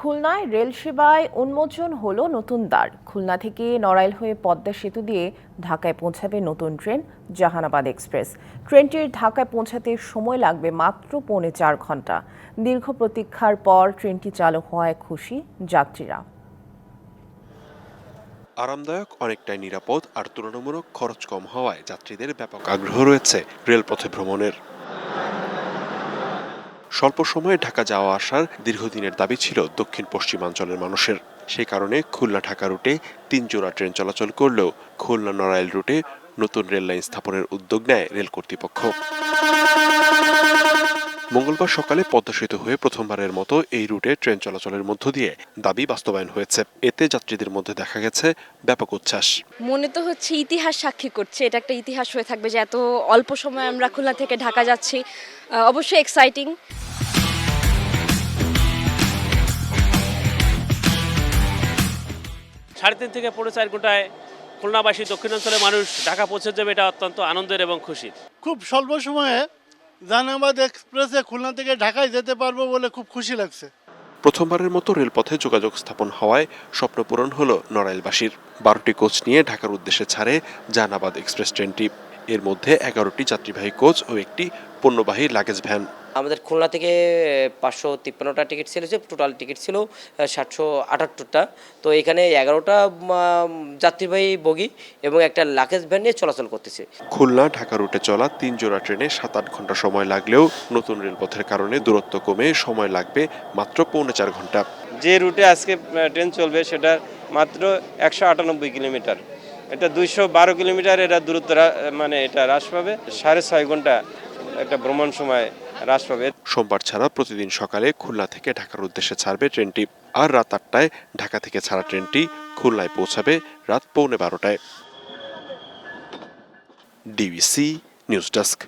খুলনায় রেল সেবায় উন্মোচন হলো নতুন দ্বার। খুলনা থেকে নড়াইল হয়ে পদ্মা সেতু দিয়ে ঢাকায় পৌঁছাবে নতুন ট্রেন, জাহানাবাদ এক্সপ্রেস। ট্রেনটির ঢাকায় পৌঁছাতে সময় লাগবে মাত্র পৌনে চার ঘণ্টা। দীর্ঘ প্রতীক্ষার পর ট্রেনটি চালু হওয়ায় খুশি যাত্রীরা। আরামদায়ক, অনেকটাই নিরাপদ আর তুলনামূলক খরচ কম হওয়ায় যাত্রীদের ব্যাপক আগ্রহ রয়েছে রেলপথে ভ্রমণের। স্বল্প সময়ে ঢাকা যাওয়া আসার দীর্ঘদিনের দাবি ছিল দক্ষিণ পশ্চিমাঞ্চলের মানুষের। সেই কারণে খুলনা ঢাকা রুটে তিন জোড়া ট্রেন চলাচল করলেও খুলনা নড়াইল রুটে নতুন রেল লাইন স্থাপনের উদ্যোগ নেয় রেল কর্তৃপক্ষ। মঙ্গলবার সকালে পদ্মা হয়ে প্রথমবারের মতো এই রুটে ট্রেন চলাচলের মধ্য দিয়ে দাবি বাস্তবায়ন হয়েছে। এতে যাত্রীদের মধ্যে দেখা গেছে ব্যাপক উচ্ছ্বাস। মনে তো হচ্ছে ইতিহাস সাক্ষী করছে। এটা একটা ইতিহাস হয়ে থাকবে যে এত অল্প সময় আমরা খুলনা থেকে ঢাকা যাচ্ছি। অবশ্যই এক্সাইটিং সাড়ে তিন থেকে পৌনে চার ঘন্টায় খুলনাবাসী দক্ষিণাঞ্চলের মানুষ ঢাকা পৌঁছে যাবে এটা অত্যন্ত আনন্দের এবং খুশির। খুব স্বল্প সময়ে জাহানাবাদ এক্সপ্রেসে খুলনা থেকে ঢাকায় যেতে পারব বলে খুব খুশি লাগছে। প্রথমবারের মতো রেলপথে যোগাযোগ স্থাপন হওয়ায় স্বপ্ন পূরণ হলো নড়াইলবাসীর। বারোটি কোচ নিয়ে ঢাকার উদ্দেশ্যে ছাড়ে জাহানাবাদ এক্সপ্রেস ট্রেনটি। এর মধ্যে এগারোটি যাত্রীবাহী কোচ ও একটি পণ্যবাহী লাগেজ ভ্যান। আমাদের খুলনা থেকে পাঁচশো তিপ্পান্নটা টিকিট ছিল যে টোটাল টিকিট ছিল সাতশো আটাত্তরটা। তো এখানে এগারোটা যাত্রীবাহী বগি এবং একটা লাকেজ ভ্যান নিয়ে চলাচল করতেছে। খুলনা ঢাকা রুটে চলা তিন জোড়া ট্রেনে সাত আট ঘণ্টা সময় লাগলেও নতুন রেলপথের কারণে দূরত্ব কমে সময় লাগবে মাত্র পৌনে চার ঘণ্টা। যে রুটে আজকে ট্রেন চলবে সেটা মাত্র একশো আটানব্বই কিলোমিটার। এটা দুইশো বারো কিলোমিটার এটা দূরত্ব মানে এটা হ্রাস পাবে। সাড়ে ছয় ঘণ্টা একটা ভ্রমণ সময় হ্রাস পাবে। সোমবার ছাড়া প্রতিদিন সকালে খুলনা থেকে ঢাকার উদ্দেশ্যে ছাড়বে ট্রেনটি, আর রাত আটটায় ঢাকা থেকে ছাড়া ট্রেনটি খুলনায় পৌঁছাবে রাত পৌনে বারোটায়। DBC news desk.